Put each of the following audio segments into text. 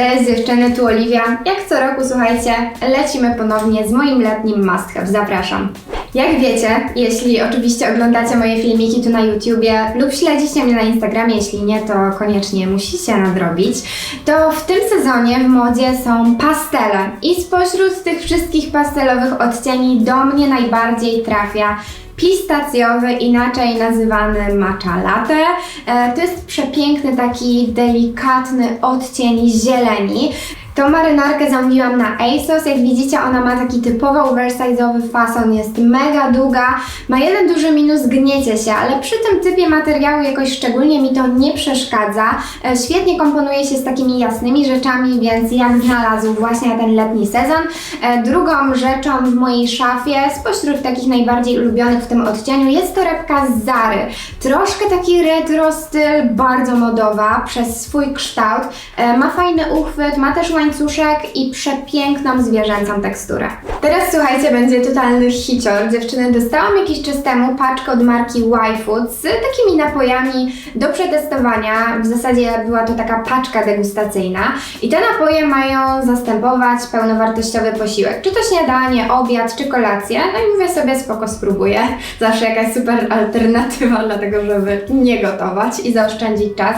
Cześć dziewczyny, tu Oliwia. Jak co roku, słuchajcie, lecimy ponownie z moim letnim must have. Zapraszam. Jak wiecie, jeśli oczywiście oglądacie moje filmiki tu na YouTubie lub śledzicie mnie na Instagramie, jeśli nie, to koniecznie musicie nadrobić, to w tym sezonie w modzie są pastele i spośród tych wszystkich pastelowych odcieni do mnie najbardziej trafia pistacjowy, inaczej nazywany matcha latte. E, to jest przepiękny taki delikatny odcień zieleni. Tą marynarkę zamówiłam na ASOS. Jak widzicie, ona ma taki typowo oversize'owy fason, jest mega długa. Ma jeden duży minus, gniecie się, ale przy tym typie materiału jakoś szczególnie mi to nie przeszkadza. E, Świetnie komponuje się z takimi jasnymi rzeczami, więc jak znalazł właśnie ten letni sezon. E, Drugą rzeczą w mojej szafie, spośród takich najbardziej ulubionych w tym odcieniu, jest torebka z Zary. Troszkę taki retro styl, bardzo modowa przez swój kształt. E, Ma fajny uchwyt, ma też łańcuszek i przepiękną zwierzęcą teksturę. Teraz słuchajcie, będzie totalny hicior. Dziewczyny, dostałam jakiś czas temu paczkę od marki Y-Food z takimi napojami do przetestowania. W zasadzie była to taka paczka degustacyjna i te napoje mają zastępować pełnowartościowy posiłek. Czy to śniadanie, obiad, czy kolację. No i mówię sobie, spoko, spróbuję. Zawsze jakaś super alternatywa, dlatego żeby nie gotować i zaoszczędzić czas.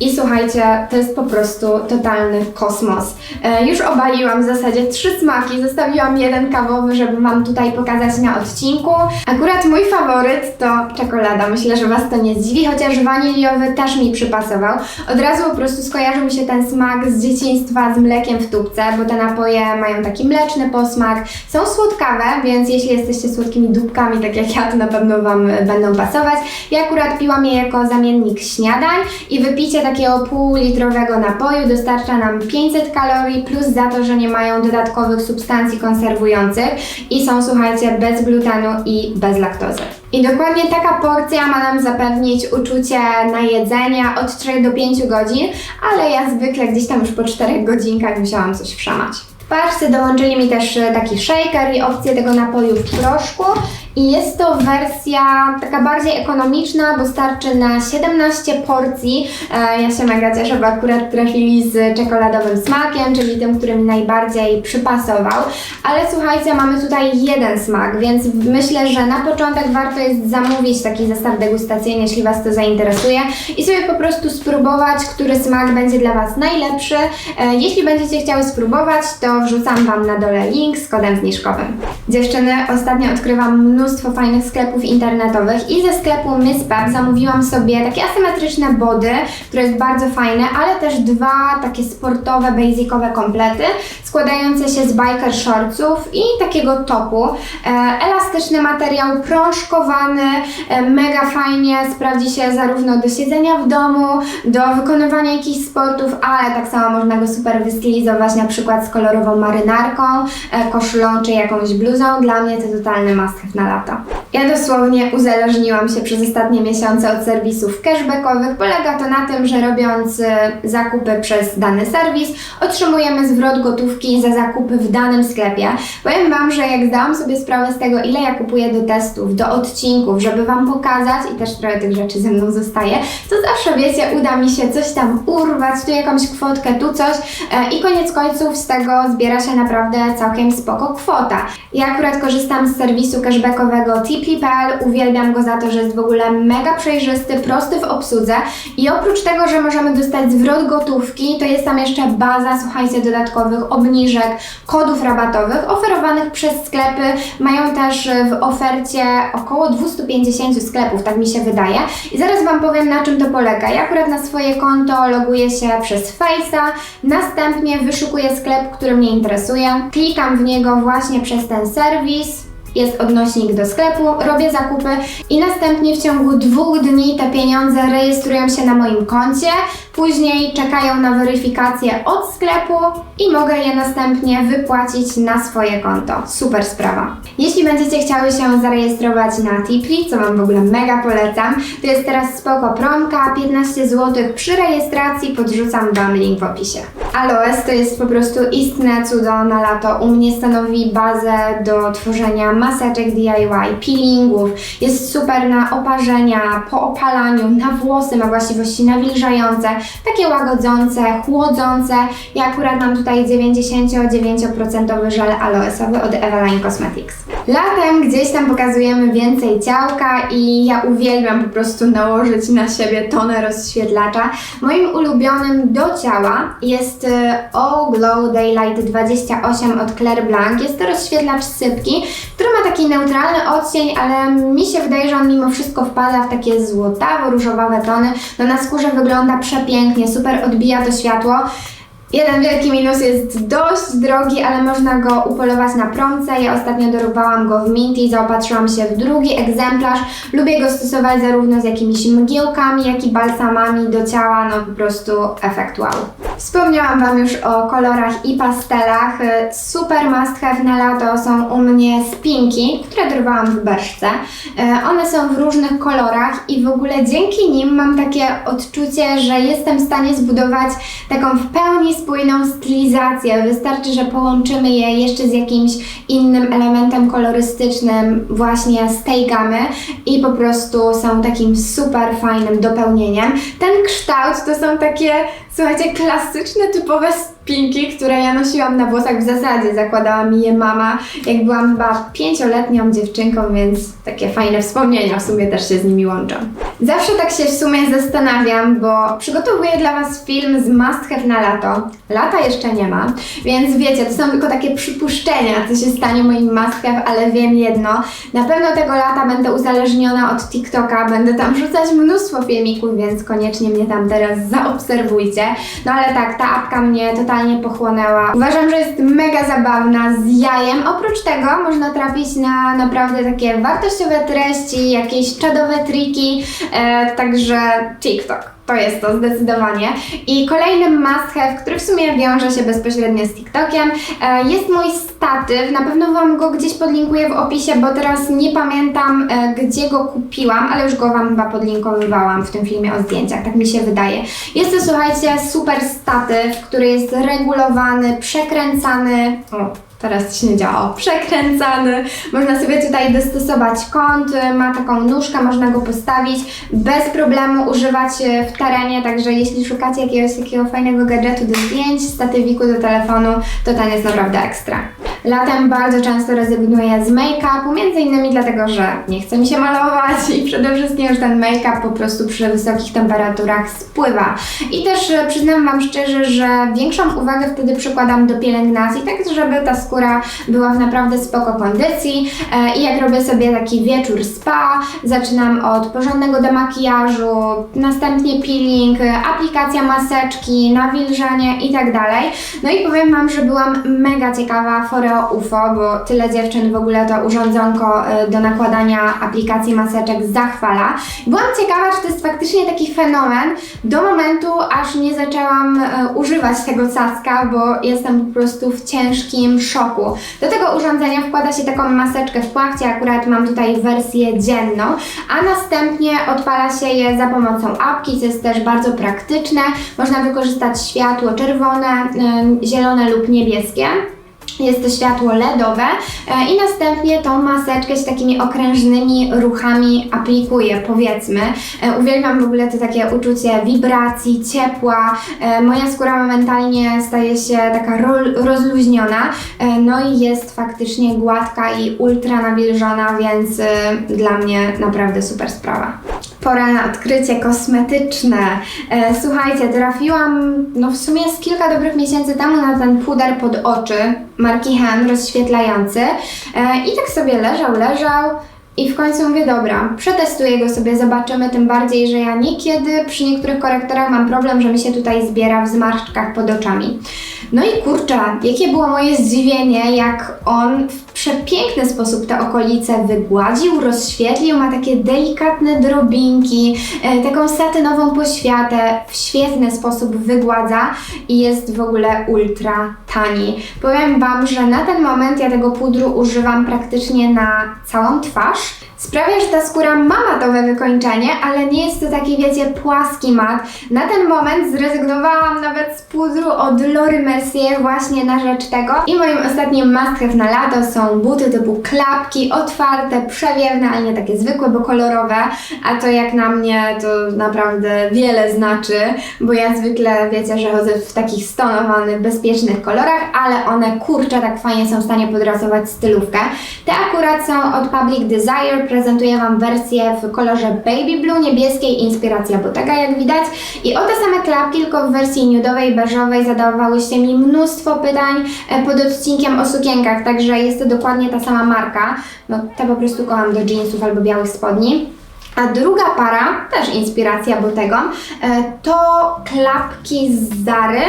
I słuchajcie, to jest po prostu totalny kosmos. E, już obaliłam w zasadzie trzy smaki, zostawiłam jeden kawowy, żeby Wam tutaj pokazać na odcinku. Akurat mój faworyt to czekolada. Myślę, że Was to nie zdziwi, chociaż waniliowy też mi przypasował. Od razu po prostu skojarzył mi się ten smak z dzieciństwa z mlekiem w tubce, bo te napoje mają taki mleczny posmak. Są słodkawe, więc jeśli jesteście słodkimi dupkami, tak jak ja, to na pewno Wam będą pasować. Ja akurat piłam je jako zamiennik śniadań i wypicie takiego półlitrowego napoju dostarcza nam 500 kalorii, plus za to, że nie mają dodatkowych substancji konserwujących i są, słuchajcie, bez glutenu i bez laktozy. I dokładnie taka porcja ma nam zapewnić uczucie najedzenia od 3 do 5 godzin, ale ja zwykle gdzieś tam już po 4 godzinkach musiałam coś wszamać. W dołączyli mi też e, taki shaker i opcję tego napoju w proszku. I jest to wersja taka bardziej ekonomiczna, bo starczy na 17 porcji. E, ja się mega cieszę, bo akurat trafili z czekoladowym smakiem, czyli tym, który mi najbardziej przypasował. Ale słuchajcie, mamy tutaj jeden smak, więc myślę, że na początek warto jest zamówić taki zestaw degustacyjny, jeśli Was to zainteresuje i sobie po prostu spróbować, który smak będzie dla Was najlepszy. E, jeśli będziecie chciały spróbować, to wrzucam Wam na dole link z kodem zniżkowym. Dziewczyny, ostatnio odkrywam mnóstwo fajnych sklepów internetowych i ze sklepu Pep zamówiłam sobie takie asymetryczne body, które jest bardzo fajne, ale też dwa takie sportowe, basicowe komplety składające się z biker shortsów i takiego topu. E, elastyczny materiał, prążkowany, e, mega fajnie sprawdzi się zarówno do siedzenia w domu, do wykonywania jakichś sportów, ale tak samo można go super wystylizować na przykład z kolorową marynarką, e, koszulą czy jakąś bluzą. Dla mnie to totalny must have na lato. Ja dosłownie uzależniłam się przez ostatnie miesiące od serwisów cashbackowych. Polega to na tym, że robiąc zakupy przez dany serwis, otrzymujemy zwrot gotówki za zakupy w danym sklepie. Powiem Wam, że jak zdałam sobie sprawę z tego, ile ja kupuję do testów, do odcinków, żeby Wam pokazać i też trochę tych rzeczy ze mną zostaje, to zawsze wiecie, uda mi się coś tam urwać, tu jakąś kwotkę, tu coś e, i koniec końców z tego zbiera się naprawdę całkiem spoko kwota. Ja akurat korzystam z serwisu cashbackowego Tipli.pl, uwielbiam go za to, że jest w ogóle mega przejrzysty, prosty w obsłudze i oprócz tego, że możemy dostać zwrot gotówki, to jest tam jeszcze baza, słuchajcie, dodatkowych obniżek, kodów rabatowych oferowanych przez sklepy. Mają też w ofercie około 250 sklepów, tak mi się wydaje. I zaraz Wam powiem, na czym to polega. Ja akurat na swoje konto loguję się przez Face'a, następnie wyszukuję sklep, który mnie interesuje, klikam w niego właśnie przez ten serwis, jest odnośnik do sklepu, robię zakupy i następnie w ciągu dwóch dni te pieniądze rejestrują się na moim koncie, później czekają na weryfikację od sklepu i mogę je następnie wypłacić na swoje konto. Super sprawa. Jeśli będziecie chciały się zarejestrować na Tipli, co Wam w ogóle mega polecam, to jest teraz spoko promka, 15 zł przy rejestracji, podrzucam Wam link w opisie. Aloes to jest po prostu istne cudo na lato. U mnie stanowi bazę do tworzenia maseczek DIY, peelingów. Jest super na oparzenia, po opalaniu, na włosy, ma właściwości nawilżające, takie łagodzące, chłodzące. Ja akurat mam tutaj 99% żel aloesowy od Eveline Cosmetics. Latem gdzieś tam pokazujemy więcej ciałka i ja uwielbiam po prostu nałożyć na siebie tonę rozświetlacza. Moim ulubionym do ciała jest e, All Glow Daylight 28 od Claire Blanc. Jest to rozświetlacz sypki, który ma taki neutralny odcień, ale mi się wydaje, że on mimo wszystko wpada w takie złotawo-różowawe tony. No na skórze wygląda przepięknie, super odbija to światło. Jeden wielki minus jest dość drogi, ale można go upolować na promce. Ja ostatnio dorwałam go w Minty, zaopatrzyłam się w drugi egzemplarz. Lubię go stosować zarówno z jakimiś mgiełkami, jak i balsamami do ciała, no po prostu efekt wow. Wspomniałam Wam już o kolorach i pastelach. Super must have na lato są u mnie spinki, które dorwałam w Berszce. Y, One są w różnych kolorach i w ogóle dzięki nim mam takie odczucie, że jestem w stanie zbudować taką w pełni spójną stylizację. Wystarczy, że połączymy je jeszcze z jakimś innym elementem kolorystycznym właśnie z tej gamy i po prostu są takim super fajnym dopełnieniem. Ten kształt to są takie, słuchajcie, klasyczne, typowe spinki, które ja nosiłam na włosach w zasadzie. Zakładała mi je mama, jak byłam chyba pięcioletnią dziewczynką, więc takie fajne wspomnienia w sumie też się z nimi łączą. Zawsze tak się w sumie zastanawiam, bo przygotowuję dla Was film z must have na lato. Lata jeszcze nie ma, więc wiecie, to są tylko takie przypuszczenia, co się stanie moim must have, ale wiem jedno. Na pewno tego lata będę uzależniona od TikToka, będę tam wrzucać mnóstwo filmików, więc koniecznie mnie tam teraz zaobserwujcie. No ale tak, ta apka mnie totalnie pochłonęła. Uważam, że jest mega zabawna, z jajem. Oprócz tego można trafić na naprawdę takie wartościowe treści, jakieś czadowe triki, e, także TikTok. To jest to zdecydowanie. I kolejnym must have, który w sumie wiąże się bezpośrednio z TikTokiem, e, jest mój statyw. Na pewno Wam go gdzieś podlinkuję w opisie, bo teraz nie pamiętam, e, gdzie go kupiłam, ale już go Wam chyba podlinkowywałam w tym filmie o zdjęciach, tak mi się wydaje. Jest to, słuchajcie, super statyw, który jest regulowany, przekręcany. O, Teraz się nie działa. Przekręcany. Można sobie tutaj dostosować kąt, y, ma taką nóżkę, można go postawić, bez problemu używać y, w terenie, także jeśli szukacie jakiegoś takiego fajnego gadżetu do zdjęć, statywiku do telefonu, to ten jest naprawdę ekstra. Latem bardzo często rezygnuję z make-upu, między innymi dlatego, że nie chce mi się malować i przede wszystkim już ten make-up po prostu przy wysokich temperaturach spływa. I też y, przyznam Wam szczerze, że większą uwagę wtedy przykładam do pielęgnacji, tak żeby ta skóra była w naprawdę spoko kondycji e, i jak robię sobie taki wieczór spa, zaczynam od porządnego demakijażu, następnie peeling, aplikacja maseczki, nawilżanie i tak dalej. No i powiem Wam, że byłam mega ciekawa Foreo UFO, bo tyle dziewczyn w ogóle to urządzonko e, do nakładania aplikacji maseczek zachwala. Byłam ciekawa, czy to jest faktycznie taki fenomen do momentu, aż nie zaczęłam e, używać tego caska, bo jestem po prostu w ciężkim. Do tego urządzenia wkłada się taką maseczkę w płachcie, akurat mam tutaj wersję dzienną, a następnie odpala się je za pomocą apki, co jest też bardzo praktyczne. Można wykorzystać światło czerwone, zielone lub niebieskie. Jest to światło LEDowe e, i następnie tą maseczkę się takimi okrężnymi ruchami aplikuję, powiedzmy. E, Uwielbiam w ogóle to takie uczucie wibracji, ciepła. E, Moja skóra momentalnie staje się taka ro- rozluźniona, no i jest faktycznie gładka i ultra nawilżona, więc dla mnie naprawdę super sprawa. Pora na odkrycie kosmetyczne. E, słuchajcie, trafiłam no w sumie z kilka dobrych miesięcy temu na ten puder pod oczy marki Han rozświetlający e, i tak sobie leżał, leżał i w końcu mówię, dobra, przetestuję go sobie, zobaczymy, tym bardziej, że ja niekiedy przy niektórych korektorach mam problem, że mi się tutaj zbiera w zmarszczkach pod oczami. No i kurczę, jakie było moje zdziwienie, jak on w przepiękny sposób te okolice wygładził, rozświetlił, ma takie delikatne drobinki, e, taką satynową poświatę, w świetny sposób wygładza i jest w ogóle ultra tani. Powiem Wam, że na ten moment ja tego pudru używam praktycznie na całą twarz. Sprawia, że ta skóra ma matowe wykończenie, ale nie jest to taki, wiecie, płaski mat. Na ten moment zrezygnowałam nawet z pudru od Lory Mercier właśnie na rzecz tego. I moim ostatnim must na lato są buty typu klapki, otwarte, przewiewne, ale nie takie zwykłe, bo kolorowe. A to jak na mnie to naprawdę wiele znaczy, bo ja zwykle wiecie, że chodzę w takich stonowanych, bezpiecznych kolorach, ale one kurczę tak fajnie są w stanie podrasować stylówkę. Te akurat są od Public Desire, prezentuję Wam wersję w kolorze baby blue, niebieskiej, inspiracja Bottega jak widać. I o te same klapki, tylko w wersji nudowej, beżowej zadawałyście mi mnóstwo pytań e, pod odcinkiem o sukienkach, także jest to dokładnie ta sama marka. No te po prostu kocham do jeansów albo białych spodni. A druga para, też inspiracja Bottega, e, to klapki z Zary,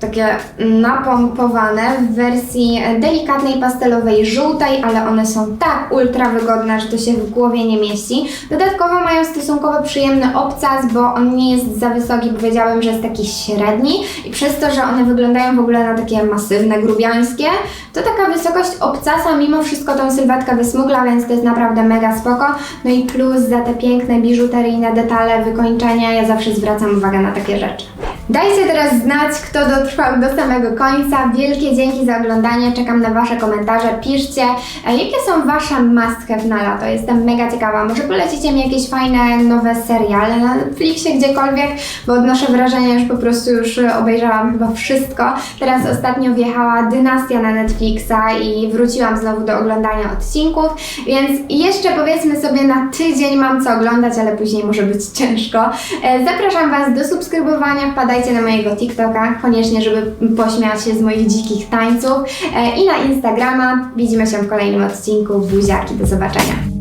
takie napompowane w wersji delikatnej pastelowej żółtej, ale one są tak ultra wygodne, że to się w głowie nie mieści. Dodatkowo mają stosunkowo przyjemny obcas, bo on nie jest za wysoki, powiedziałabym, że jest taki średni i przez to, że one wyglądają w ogóle na takie masywne, grubiańskie, to taka wysokość obcasa mimo wszystko tą sylwetkę wysmugla, więc to jest naprawdę mega spoko. No i plus za te piękne biżuteryjne detale, wykończenia, ja zawsze zwracam uwagę na takie rzeczy. Dajcie teraz znać, kto dotrwał do samego końca. Wielkie dzięki za oglądanie. Czekam na Wasze komentarze. Piszcie, e, jakie są Wasze must have na lato. Jestem mega ciekawa. Może polecicie mi jakieś fajne, nowe seriale na Netflixie, gdziekolwiek, bo odnoszę wrażenie, że po prostu już obejrzałam chyba wszystko. Teraz ostatnio wjechała Dynastia na Netflixa i wróciłam znowu do oglądania odcinków, więc jeszcze powiedzmy sobie na tydzień mam co oglądać, ale później może być ciężko. E, Zapraszam Was do subskrybowania, wpadajcie na mojego TikToka, koniecznie, żeby pośmiać się z moich dzikich tańców e, i na Instagrama. Widzimy się w kolejnym odcinku. Buziaki, do zobaczenia.